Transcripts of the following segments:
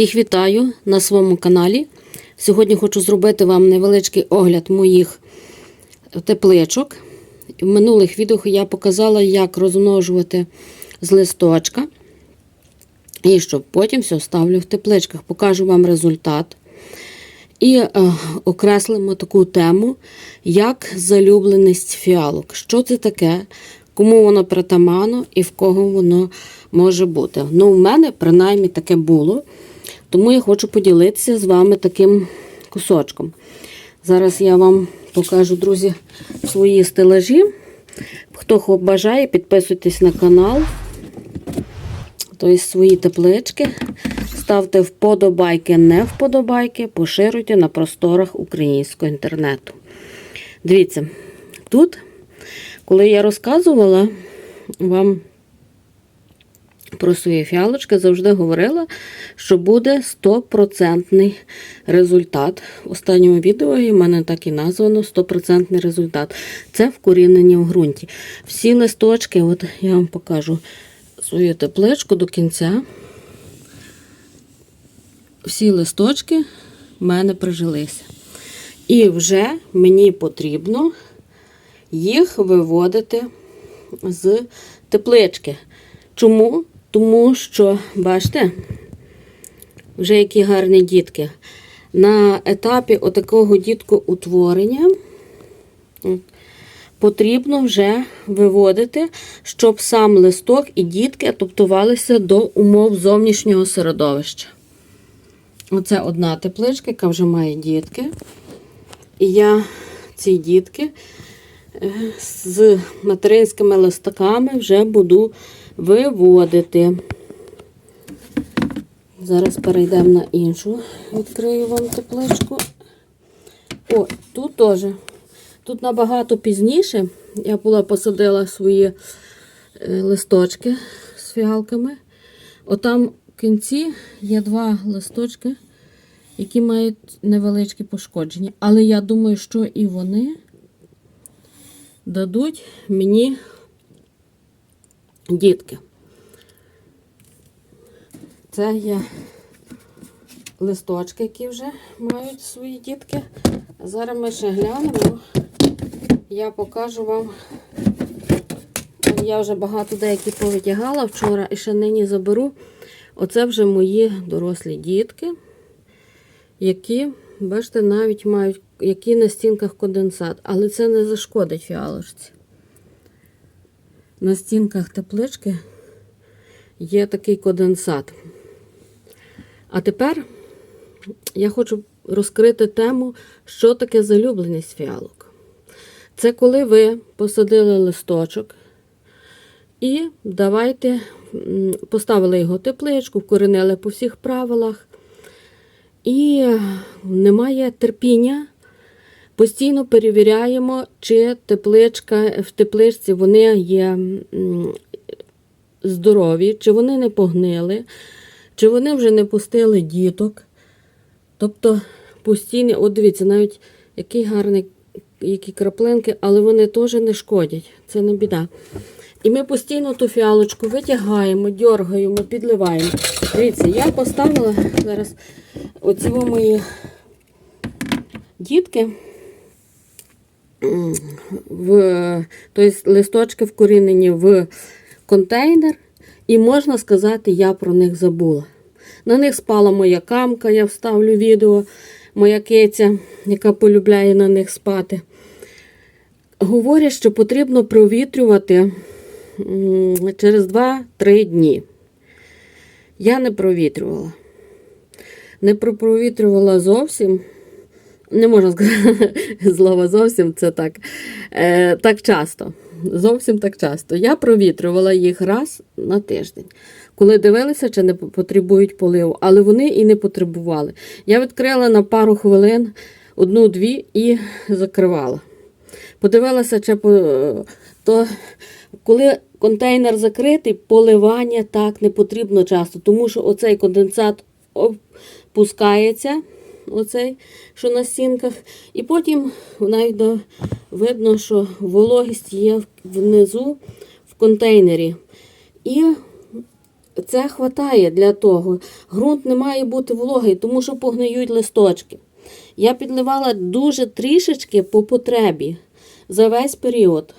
Всіх вітаю на своєму каналі. Сьогодні хочу зробити вам невеличкий огляд моїх тепличок. В минулих відео я показала, як розмножувати з листочка. І щоб потім все ставлю в тепличках. Покажу вам результат. І е, окреслимо таку тему, як залюбленість фіалок. Що це таке, кому воно притаманно і в кого воно може бути. Ну, в мене принаймні таке було. Тому я хочу поділитися з вами таким кусочком. Зараз я вам покажу, друзі, свої стелажі. Хто бажає, підписуйтесь на канал. Тобто свої теплички. Ставте вподобайки, не вподобайки, поширюйте на просторах українського інтернету. Дивіться, тут, коли я розказувала вам про свої фіалочки, завжди говорила, що буде 100% результат. В останньому відео і в мене так і названо 100% результат. Це вкорінення в ґрунті. Всі листочки, от я вам покажу свою тепличку до кінця. Всі листочки в мене прижилися. І вже мені потрібно їх виводити з теплички. Чому? Тому що, бачите, вже які гарні дітки. На етапі отакого діткоутворення потрібно вже виводити, щоб сам листок і дітки адаптувалися до умов зовнішнього середовища. Оце одна тепличка, яка вже має дітки. І я ці дітки з материнськими листаками вже буду виводити. Зараз перейдемо на іншу, відкрию вам тепличку. О, тут теж. Тут набагато пізніше я була посадила свої листочки з фіалками. Отам в кінці є два листочки, які мають невеличкі пошкодження. Але я думаю, що і вони дадуть мені дітки. Це є листочки, які вже мають свої дітки. Зараз ми ще глянемо. Я покажу вам. Я вже багато деякі повитягала вчора і ще нині заберу. Оце вже мої дорослі дітки, які, бачите, навіть мають які на стінках конденсат. Але це не зашкодить фіалочці. На стінках теплички є такий конденсат. А тепер я хочу розкрити тему, що таке залюбленість фіалок. Це коли ви посадили листочок і давайте поставили його тепличку, вкоренили по всіх правилах. І немає терпіння. Постійно перевіряємо, чи тепличка в тепличці вони є здорові, чи вони не погнили, чи вони вже не пустили діток. Тобто постійно, от дивіться, навіть який гарний, які краплинки, але вони теж не шкодять. Це не біда. І ми постійно ту фіалочку витягаємо, дергаємо, підливаємо. Дивіться, я поставила зараз оці мої дітки в тобто листочки вкорінені в контейнер, і можна сказати, я про них забула. На них спала моя камка, я вставлю відео, моя киця, яка полюбляє на них спати. Говорять, що потрібно провітрювати через 2-3 дні. Я не провітрювала. Не провітрювала зовсім. Не можна сказати слово зовсім це так, е, так часто. Зовсім так часто. Я провітрювала їх раз на тиждень, коли дивилися, чи не потребують поливу, але вони і не потребували. Я відкрила на пару хвилин одну-дві і закривала. Подивилася, чи то коли контейнер закритий, поливання так не потрібно часто, тому що оцей конденсат опускається оцей, що на стінках. І потім навіть видно, що вологість є внизу в контейнері. І це хватає для того. Грунт не має бути вологий, тому що погниють листочки. Я підливала дуже трішечки по потребі за весь період.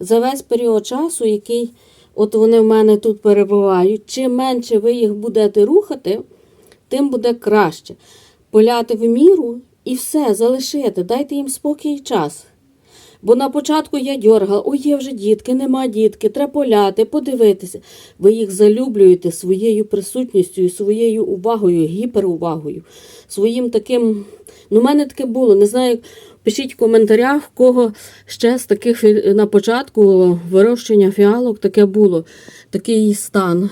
За весь період часу, який от вони в мене тут перебувають, чим менше ви їх будете рухати, тим буде краще. Поляти в міру і все, залишити, дайте їм спокій і час. Бо на початку я дьоргала, ой, є вже дітки, нема дітки, треба поляти, подивитися. Ви їх залюблюєте своєю присутністю, своєю увагою, гіперувагою, своїм таким. Ну, в мене таке було. Не знаю, пишіть в коментарях, в кого ще з таких на початку вирощення фіалок таке було, такий стан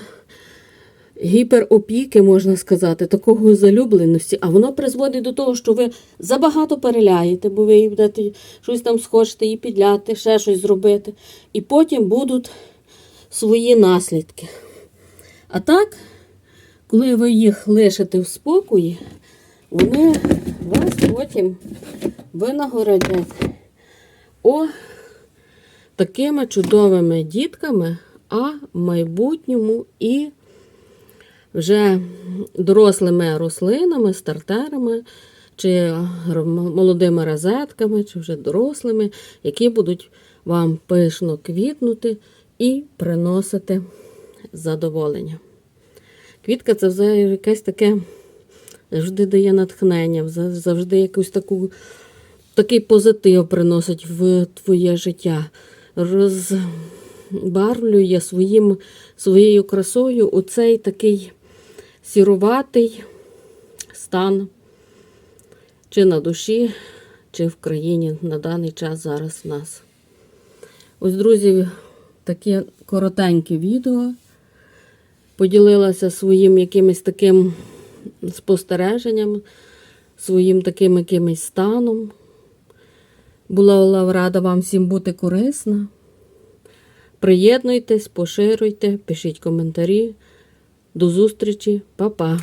гіперопіки, можна сказати, такого залюбленості, а воно призводить до того, що ви забагато переляєте, бо ви їй будете щось там схочете і підляти, ще щось зробити. І потім будуть свої наслідки. А так, коли ви їх лишите в спокої, вони вас потім винагородять. О, такими чудовими дітками, а в майбутньому і вже дорослими рослинами, стартерами, чи молодими розетками, чи вже дорослими, які будуть вам пишно квітнути і приносити задоволення. Квітка це вже якесь таке завжди дає натхнення, завжди якусь таку, такий позитив приносить в твоє життя. Розбарвлює своїм, своєю красою оцей такий сіруватий стан чи на душі, чи в країні на даний час зараз в нас. Ось, друзі, таке коротеньке відео. Поділилася своїм якимось таким спостереженням, своїм таким якимось станом. Була рада вам всім бути корисна. Приєднуйтесь, поширюйте, пишіть коментарі. До зустрічі, Па-па!